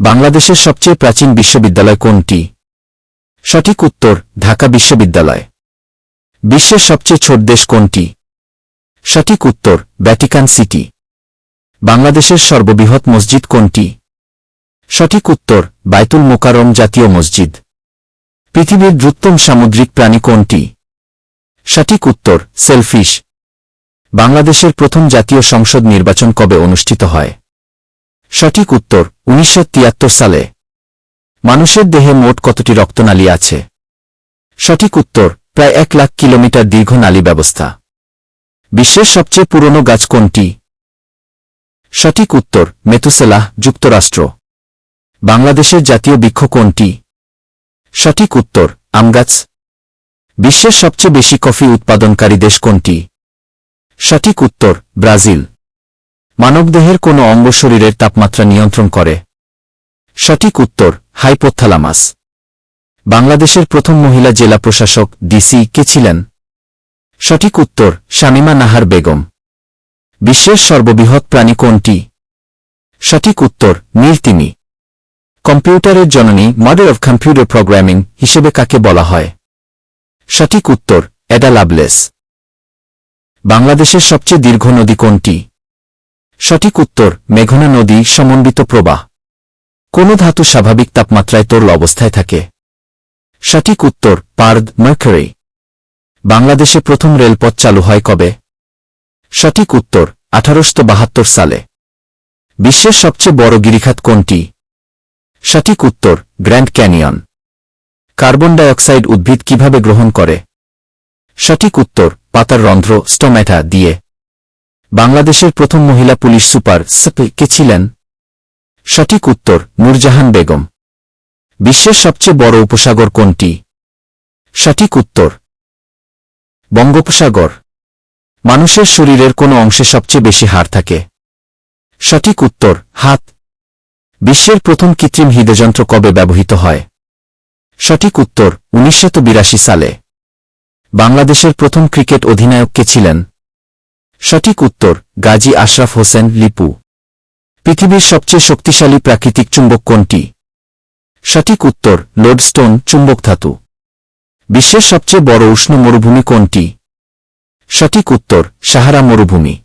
বাংলাদেশের সবচেয়ে প্রাচীন বিশ্ববিদ্যালয় কোনটি? সঠিক উত্তর, ঢাকা বিশ্ববিদ্যালয়। বিশ্বের সবচেয়ে ছোট দেশ কোনটি? সঠিক উত্তর, ভ্যাটিকান সিটি। বাংলাদেশের সর্ববৃহৎ মসজিদ কোনটি? সঠিক উত্তর, বাইতুল মোকারম জাতীয় মসজিদ। পৃথিবীর দ্রুততম সামুদ্রিক প্রাণী কোনটি? সঠিক উত্তর, সেলফিশ। বাংলাদেশের প্রথম জাতীয় সংসদ নির্বাচন কবে অনুষ্ঠিত হয়? সঠিক উত্তর উনিশশো তিয়াত্তর সালে। মানুষের দেহে মোট কতটি রক্তনালী আছে? সঠিক উত্তর, প্রায় এক লাখ কিলোমিটার দীর্ঘ নালী ব্যবস্থা। বিশ্বের সবচেয়ে পুরনো গাছ কোনটি? সঠিক উত্তর মেথুসেলাহ যুক্তরাষ্ট্র। বাংলাদেশের জাতীয় বৃক্ষ কোনটি? সঠিক উত্তর আমগাছ বিশ্বের সবচেয়ে বেশি কফি উৎপাদনকারী দেশ কোনটি? সঠিক উত্তর, ব্রাজিল। মানবদেহের কোনো অঙ্গ শরীরের তাপমাত্রা নিয়ন্ত্রণ করে। সঠিক উত্তর, হাইপোথ্যালামাস। বাংলাদেশের প্রথম মহিলা জেলা প্রশাসক ডিসি কে ছিলেন? সঠিক উত্তর, শামিমা নাহার বেগম। বিশ্বের সর্ববৃহৎ প্রাণী কোনটি? সঠিক উত্তর নীল তিনি কম্পিউটারের জননী মডেল অফ কম্পিউটার প্রোগ্রামিং হিসেবে কাকে বলা হয়? সঠিক উত্তর অ্যাডা লাভলেস। বাংলাদেশের সবচেয়ে দীর্ঘ নদী কোনটি? সঠিক উত্তর, মেঘনা নদী সমন্বিত প্রবাহ। কোন ধাতু স্বাভাবিক তাপমাত্রায় তরল অবস্থায় থাকে। সঠিক উত্তর, পার্দ, মার্কারি। বাংলাদেশে প্রথম রেলপথ চালু হয় কবে? সঠিক উত্তর আঠারোশো বাহাত্তর সালে। বিশ্বের সবচেয়ে বড় গিরিখাত কোনটি? সঠিক উত্তর, গ্র্যান্ড ক্যানিয়ন। কার্বন ডাইঅক্সাইড উদ্ভিদ কীভাবে গ্রহণ করে? সঠিক উত্তর, পাতার রন্ধ্র, স্টোম্যাটা দিয়ে। বাংলাদেশের প্রথম মহিলা পুলিশ সুপার সপে কে ছিলেন? সঠিক উত্তর, নূরজাহান বেগম। বিশ্বের সবচেয়ে বড় উপসাগর কোনটি? সঠিক উত্তর, বঙ্গোপসাগর। মানুষের শরীরের কোন অংশে সবচেয়ে বেশি হাড় থাকে। সঠিক উত্তর, হাত। বিশ্বের প্রথম কৃত্রিম হৃদযন্ত্র কবে ব্যবহৃত হয়? সঠিক উত্তর, উনিশশো সালে। বাংলাদেশের প্রথম ক্রিকেট অধিনায়ক কে ছিলেন? সঠিক উত্তর, গাজী আশরাফ হোসেন লিপু। পৃথিবীর সবচেয়ে শক্তিশালী প্রাকৃতিক চুম্বক কোনটি? সঠিক উত্তর, লোডস্টোন চুম্বক ধাতু। বিশ্বের সবচেয়ে বড় উষ্ণ মরুভূমি কোনটি? সঠিক উত্তর, সাহারা মরুভূমি।